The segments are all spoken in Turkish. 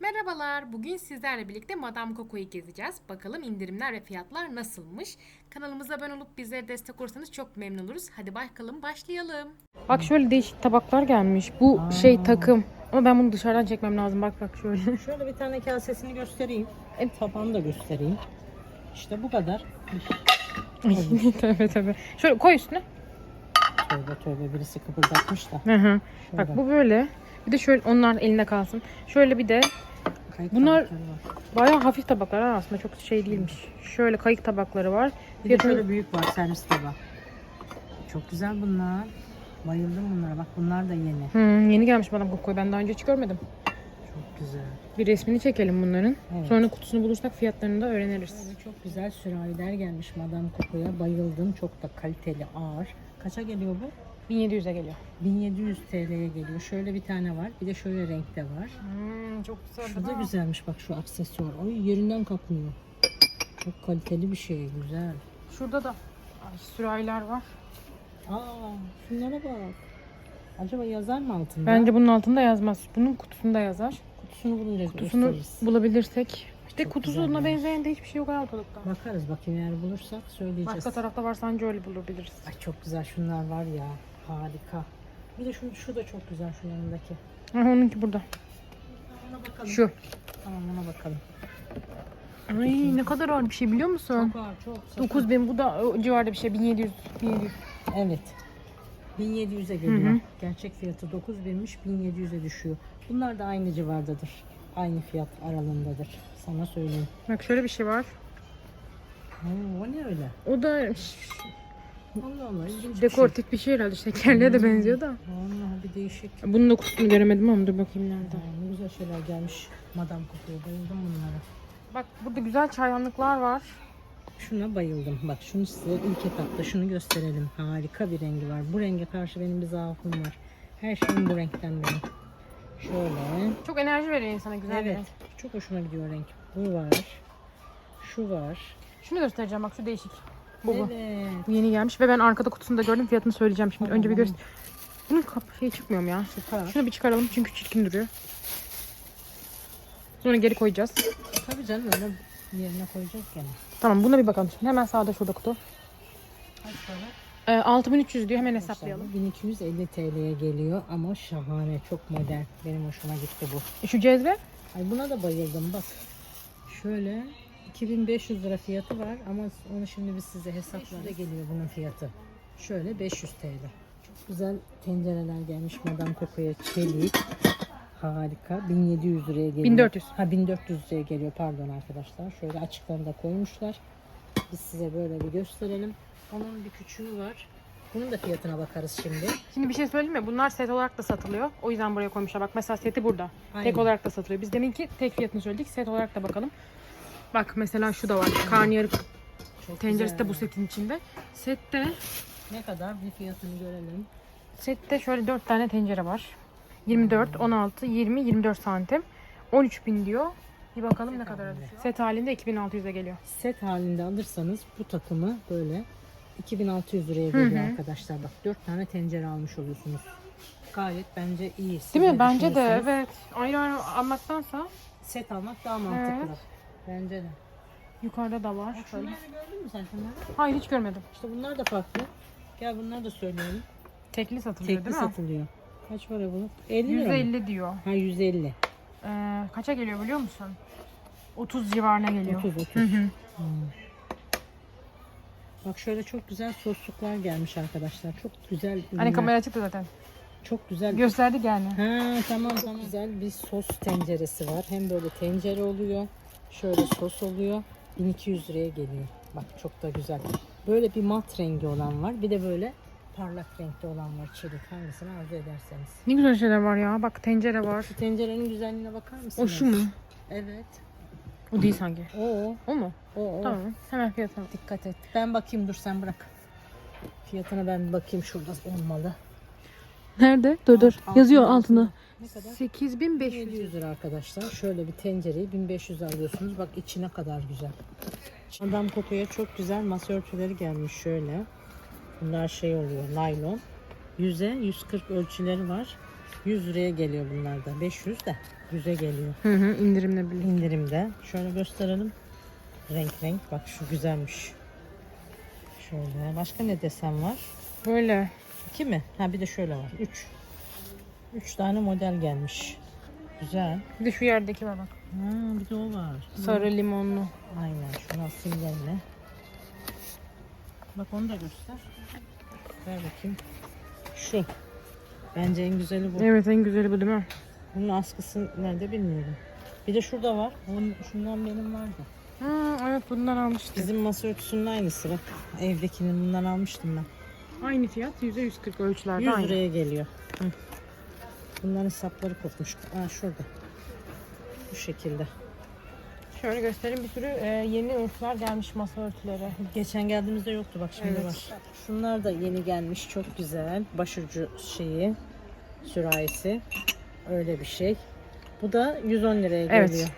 Merhabalar. Bugün sizlerle birlikte Madame Coco'yu gezeceğiz. Bakalım indirimler ve fiyatlar nasılmış? Kanalımıza abone olup bizlere destek olursanız çok memnun oluruz. Hadi bakalım başlayalım. Bak şöyle değişik tabaklar gelmiş. Bu şey takım. Ama ben bunu dışarıdan çekmem lazım. Bak bak şöyle. Şöyle bir tane kasesini göstereyim. Evet. Tabağını da göstereyim. İşte bu kadar. tövbe tövbe. Şöyle koy üstüne. Tövbe tövbe birisi kıpırdatmış da. Hı hı. Şöyle. Bak bu böyle. Bir de şöyle onlar elinde kalsın. Şöyle bir de Kayıt bunlar- bayağı hafif tabaklar ha aslında çok şey değilmiş. Şöyle kayık tabakları var. Bir de Fiyatı- şöyle büyük var servis tabağı. Çok güzel bunlar. Bayıldım bunlara. Bak bunlar da yeni. Hmm, yeni gelmiş Madame Coco'yu. Ben daha önce hiç görmedim. Çok güzel. Bir resmini çekelim bunların. Evet. Sonra kutusunu bulursak fiyatlarını da öğreniriz. Böyle çok güzel sürahiler gelmiş Madame Coco'ya. Bayıldım. Çok da kaliteli, ağır. Kaça geliyor bu? 1700'e geliyor. 1700 TL'ye geliyor. Şöyle bir tane var. Bir de şöyle renkte var. Hmm, çok güzel. Şu da güzelmiş bak şu aksesuar. Ay yerinden kalkmıyor. Çok kaliteli bir şey. Güzel. Şurada da ay, sürahiler var. Aa şunlara bak. Acaba yazar mı altında? Bence bunun altında yazmaz. Bunun kutusunda yazar. kutusunu bulunca Kutusunu gösteririz. bulabilirsek. İşte Çok kutusuna benzeyen de hiçbir şey yok ortalıkta. Bakarız bakayım eğer bulursak söyleyeceğiz. Başka tarafta varsa anca öyle bulabiliriz. Ay çok güzel şunlar var ya. Harika. Bir de şu, şu da çok güzel şu yanındaki. Ha, onunki burada. Ona bakalım. Şu. Tamam ona bakalım. Ay ne kadar ağır bir şey biliyor musun? Çok ağır çok. sakın. 9000 bu da o civarda bir şey 1700 1700. Evet. 1700'e geliyor. Hı hı. Gerçek fiyatı 9000'miş 1700'e düşüyor. Bunlar da aynı civardadır. Aynı fiyat aralığındadır. Sana söyleyeyim. Bak şöyle bir şey var. Oo, o ne öyle? O da Allah Allah ilginç bir dekoratif bir şey herhalde. Şekerliğe de benziyor da. şey. Allah bir değişik. Bunun da kutusunu göremedim ama dur bakayım nerede. Aa, ne güzel şeyler gelmiş. Madame Coco'ya bayıldım bunlara. Bak burada güzel çaydanlıklar var. Şuna bayıldım. Bak şunu size ilk etapta şunu gösterelim. Harika bir rengi var. Bu renge karşı benim bir zaafım var. Her şeyim bu renkten benim. Şöyle. Çok enerji veriyor insana güzel bir Evet. renk. Çok hoşuma gidiyor renk. Bu var. Şu var. Şunu göstereceğim bak şu değişik. Bu bu. Evet. Bu yeni gelmiş ve ben arkada kutusunu da gördüm. Fiyatını söyleyeceğim şimdi. Önce bir göster. Bunun kap şey çıkmıyor mu ya? Süper. Şunu bir çıkaralım çünkü çirkin duruyor. Sonra geri koyacağız. Tabii canım öyle yerine koyacağız gene. Tamam buna bir bakalım şimdi. Hemen sağda şurada kutu. Kaç para? Ee, 6300 diyor. Hemen hesaplayalım. 1250 TL'ye geliyor ama şahane, çok modern. Benim hoşuma gitti bu. E, Şu cezve Ay buna da bayıldım bak. Şöyle 2500 lira fiyatı var ama onu şimdi biz size hesaplarız. geliyor bunun fiyatı. Şöyle 500 TL. Çok güzel tencereler gelmiş Madame Coco'ya çelik. Harika. 1700 liraya geliyor. 1400. Ha 1400 liraya geliyor pardon arkadaşlar. Şöyle açıklarını da koymuşlar. Biz size böyle bir gösterelim. Onun bir küçüğü var. Bunun da fiyatına bakarız şimdi. Şimdi bir şey söyleyeyim mi? Bunlar set olarak da satılıyor. O yüzden buraya koymuşlar. Bak mesela seti burada. Aynen. Tek olarak da satılıyor. Biz demin ki tek fiyatını söyledik. Set olarak da bakalım. Bak mesela şu da var. Karnıyarık Çok tenceresi de bu setin içinde. Sette Ne kadar bir fiyatını görelim. sette şöyle 4 tane tencere var. 24, 16, 20, 24 santim. 13 bin diyor. Bir bakalım ne kadar halinde. düşüyor. Set halinde 2600'e geliyor. set halinde alırsanız bu takımı böyle 2600 liraya geliyor arkadaşlar. Bak 4 tane tencere almış oluyorsunuz. Gayet bence iyi. Siz Değil ne mi? Bence de düşünüyorsunuz? evet. Ayrı ayrı almaktansa Set almak daha mantıklı. Evet. Bence de. yukarıda da var. Bak Şöyle. şunları gördün mü sen şunları? Hayır hiç görmedim. İşte bunlar da farklı. Gel bunları da söyleyelim. Tekli satılıyor Tekli değil mi? satılıyor. Kaç para bu? 50 lira mı? 150 diyor. Ha 150. Ee, kaça geliyor biliyor musun? 30 civarına geliyor. 30 30. Hı hı. Hmm. Bak şöyle çok güzel sosluklar gelmiş arkadaşlar. Çok güzel ürünler. Hani kamera açıktı zaten. Çok güzel Gösterdik yani. Ha tamam tamam. Güzel bir sos tenceresi var. Hem böyle tencere oluyor. Şöyle sos oluyor. 1200 liraya geliyor. Bak çok da güzel. Böyle bir mat rengi olan var. Bir de böyle parlak renkli olan var. Çelik hangisini arzu ederseniz. Ne güzel şeyler var ya. Bak tencere var. Şu tencerenin güzelliğine bakar mısınız? O şu mu? Evet. O değil sanki. O o. O mu? O o. Tamam. Hemen fiyatına. Dikkat et. Ben bakayım dur sen bırak. Fiyatına ben bakayım şurada olmalı. Nerede? Dur dur. Altında Yazıyor altına. Ne kadar? 8500. 700 lira arkadaşlar. Şöyle bir tencereyi 1500 alıyorsunuz. Bak içine kadar güzel. Madame Coco'ya çok güzel masa örtüleri gelmiş şöyle. Bunlar şey oluyor naylon. 100'e 140 ölçüleri var. 100 liraya geliyor bunlar da. 500 de. Yüze geliyor. Hı hı indirimle birlikte. indirimde. Şöyle gösterelim. Renk renk. Bak şu güzelmiş. Şöyle. Başka ne desen var? Böyle. İki mi? Ha bir de şöyle var. Üç. Üç tane model gelmiş. Güzel. Bir de şu yerdeki var bak. Ha bir de o var. Sarı limonlu. Aynen. Şunu asayım yerine. Bak onu da göster. Ver bakayım. Şu. Bence en güzeli bu. Evet en güzeli bu değil mi? Bunun askısı nerede bilmiyorum. Bir de şurada var. Bunun, şundan benim vardı. Hı, evet bundan almıştık. Bizim masa örtüsünün aynısı bak. Evdekinin bundan almıştım ben. Aynı fiyat yüzde 140 ölçülerde 100 aynı. liraya geliyor. Hı. Bunların sapları kopmuş. Aa şurada. Bu şekilde. Şöyle göstereyim bir sürü e, yeni örtüler gelmiş masa örtüleri. Geçen geldiğimizde yoktu bak şimdi Evet. var. Şunlar da yeni gelmiş çok güzel. Başucu şeyi sürahisi. Öyle bir şey. Bu da 110 liraya Evet. geliyor.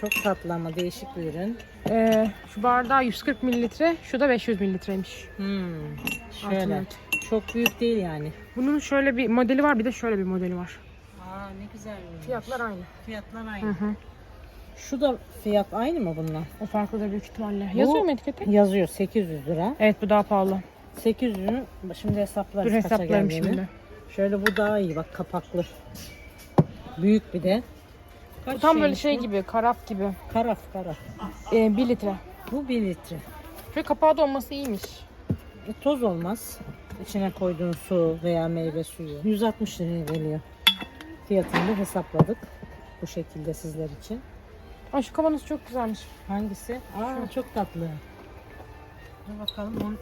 Çok tatlı ama değişik bir ürün. E, şu bardağı 140 mililitre, şu da 500 mililitreymiş. Hmm. Şöyle. örtü. Çok büyük değil yani. Bunun şöyle bir modeli var bir de şöyle bir modeli var. Aa ne güzel. Fiyatlar aynı. Fiyatlar Hı aynı. hı. Şu da fiyat aynı mı bununla? O farklıdır büyük ihtimalle. Yazıyor mu etiketi? Yazıyor 800 lira. Evet bu daha pahalı. 800'ün şimdi hesaplarız Dur kaça hesaplarım geldiğini. şimdi. Şöyle bu daha iyi bak kapaklı. Büyük bir de. Bu Kaç tam böyle şey bu? gibi, karaf gibi. Karaf karaf. E, 1 litre. Bu 1 litre. Şöyle kapağı da olması iyiymiş. E, toz olmaz. İçine koyduğun su veya meyve suyu. 160 liraya geliyor. Fiyatını da hesapladık. Bu şekilde sizler için. Aa, şu kavanoz çok güzelmiş. Hangisi? Aa çok tatlı. Dur bakalım onun,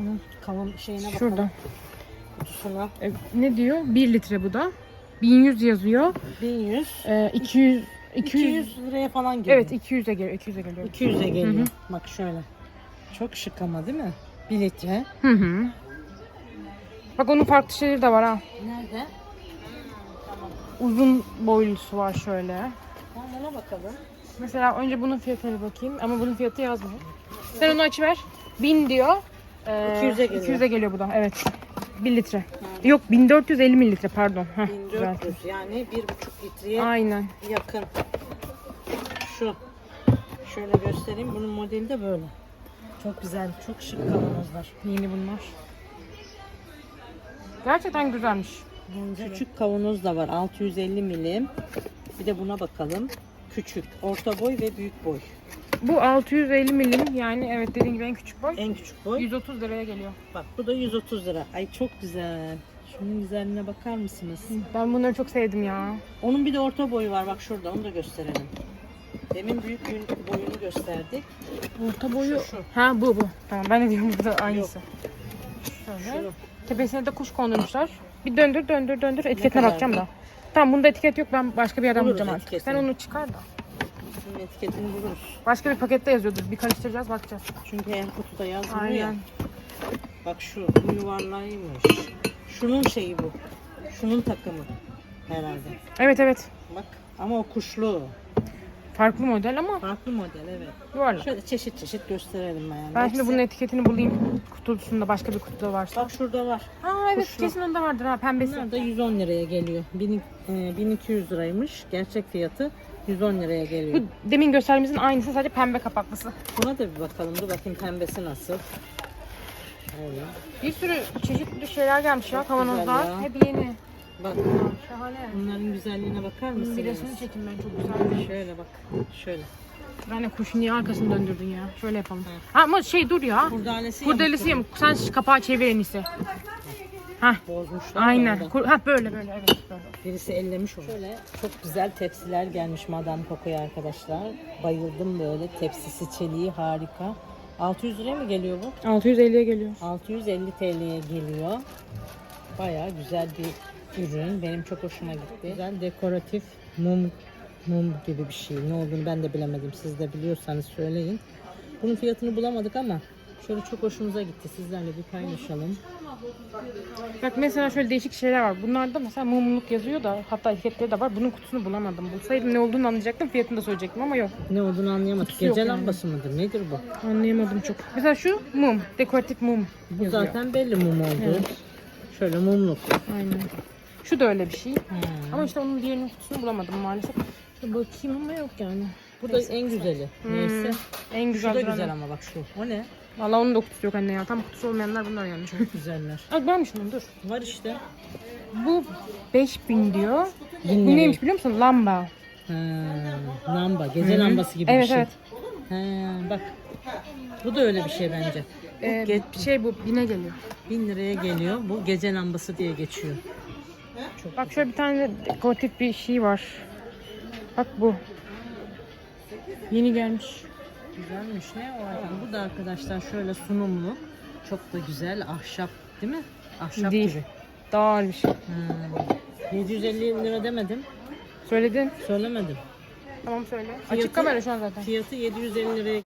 onun kavun şeyine bakalım. Şurada. Kutusuna. E, ne diyor? 1 litre bu da. 1100 yazıyor. 1100. E, 200 200 200 liraya falan geliyor. Evet 200'e geliyor. 200'e geliyor. 200'e geliyor. Hı hı. Bak şöyle. Çok şık ama değil mi? 1 litre. Hı hı. Bak onun farklı şeyleri de var ha. Nerede? Uzun boylusu var şöyle. Ona bakalım. Mesela önce bunun fiyatına bakayım ama bunun fiyatı yazmıyor. Sen onu açıver. 1000 diyor. Ee, 200'e geliyor. 200'e geliyor bu da evet. 1 litre. Yok 1450 mililitre pardon. Heh, 1400 düzelttim. yani 1,5 litreye Aynen. yakın. Şu. Şöyle göstereyim. Bunun modeli de böyle. Çok güzel. Çok şık kavanozlar. Yeni bunlar. Gerçekten güzelmiş. Küçük kavanoz da var. 650 milim. Bir de buna bakalım. Küçük, orta boy ve büyük boy. Bu 650 milim yani evet dediğin gibi en küçük boy. En küçük boy. 130 liraya geliyor. Bak bu da 130 lira. Ay çok güzel. Şunun güzelliğine bakar mısınız? Ben bunları çok sevdim ya. Onun bir de orta boyu var. Bak şurada onu da gösterelim. Demin büyük boyun- boyunu gösterdik. Orta boyu. Şu, şu. Ha bu bu. Tamam ben de diyorum bu da aynısı. Şöyle. Şunu. Tepesine de kuş kondurmuşlar. Bir döndür döndür döndür etiketine bakacağım da. Tamam bunda etiket yok ben başka bir yerden Buluruz bulacağım artık. Sen onu çıkar da. Şunun etiketini buluruz. Başka bir pakette yazıyordur. Bir karıştıracağız bakacağız. Çünkü en kutuda yazmıyor ya. Aynen. Bak şu bu yuvarlaymış. Şunun şeyi bu. Şunun takımı herhalde. Evet evet. Bak ama o kuşlu. Farklı model ama Farklı model evet. yuvarlak. Şöyle çeşit çeşit gösterelim yani. Ben şimdi Hepsi- bunun etiketini bulayım. Kutusunda başka bir kutuda varsa. Bak şurada var. Ha evet Kuşlu. kesin onda vardır ha pembesi. Bunlar da 110 liraya geliyor. Bin- e, 1200 liraymış. Gerçek fiyatı 110 liraya geliyor. Bu demin gösterdiğimizin aynısı sadece pembe kapaklısı. Buna da bir bakalım. Dur bakayım pembesi nasıl. Öyle. Bir sürü çeşitli şeyler gelmiş ya Çok kavanozlar. güzel ya. Hep yeni. Bak Şahane. bunların güzelliğine bakar mısınız? bir resmini çekin ben çok güzel. Şöyle bak. Şöyle. Ben de kuşun niye arkasını döndürdün ya? Şöyle yapalım. Ha, ama şey dur ya. Kurdelesi Kurdelesi yamuk. Sen kapağı çevir en iyisi. Hah. Bozmuşlar. Aynen. Kur- ha böyle böyle evet. Böyle. Birisi ellemiş onu. Şöyle çok güzel tepsiler gelmiş Madame Coco'ya arkadaşlar. Bayıldım böyle. Tepsisi çeliği harika. 600 liraya mı geliyor bu? 650'ye geliyor. 650 TL'ye geliyor. Baya güzel bir ürün. Benim çok hoşuma gitti. Güzel dekoratif mum mum gibi bir şey. Ne olduğunu ben de bilemedim. Siz de biliyorsanız söyleyin. Bunun fiyatını bulamadık ama şöyle çok hoşumuza gitti. Sizlerle bir paylaşalım. Bak mesela şöyle değişik şeyler var. Bunlarda mesela mumluk yazıyor da hatta etiketleri de var. Bunun kutusunu bulamadım. Bulsaydım ne olduğunu anlayacaktım. Fiyatını da söyleyecektim ama yok. Ne olduğunu anlayamadık. Kutusu yok Gece yani. lambası mıdır? Nedir bu? Anlayamadım çok. Mesela şu mum. Dekoratif mum Bu yazıyor. zaten belli mum oldu. Evet. Şöyle mumluk. Aynen. Şu da öyle bir şey. Hmm. Ama işte onun diğerinin kutusunu bulamadım maalesef. Şu bakayım ama yok yani. Bu da en güzeli. Neyse. En Şu güzel da duranı. güzel ama bak şu. O ne? Valla onun da kutusu yok anne ya. Tam kutusu olmayanlar bunlar yani. Çok güzeller. Ay ben şunu dur. Var işte. Bu 5000 diyor. Bu Dinleyin. neymiş biliyor musun? Lamba. Ha, lamba. Gece lambası gibi Evet bir şey. evet. Ha, bak. Bu da öyle bir şey bence. Ee, Ge- şey bu bine geliyor. Bin liraya geliyor. Bu gece lambası diye geçiyor. Çok Bak şöyle bir tane de dekoratif bir şey var. Bak bu. Yeni gelmiş. güzelmiş. Ne o adam? Bu da arkadaşlar şöyle sunumlu. Çok da güzel. Ahşap değil mi? Ahşap Değil. gibi. Daha ağır bir şey. Ha. 750 lira demedim. Söyledin. Söylemedim. Tamam söyle. Fiyatı- Açık kamera şu an zaten. Fiyatı 750 liraya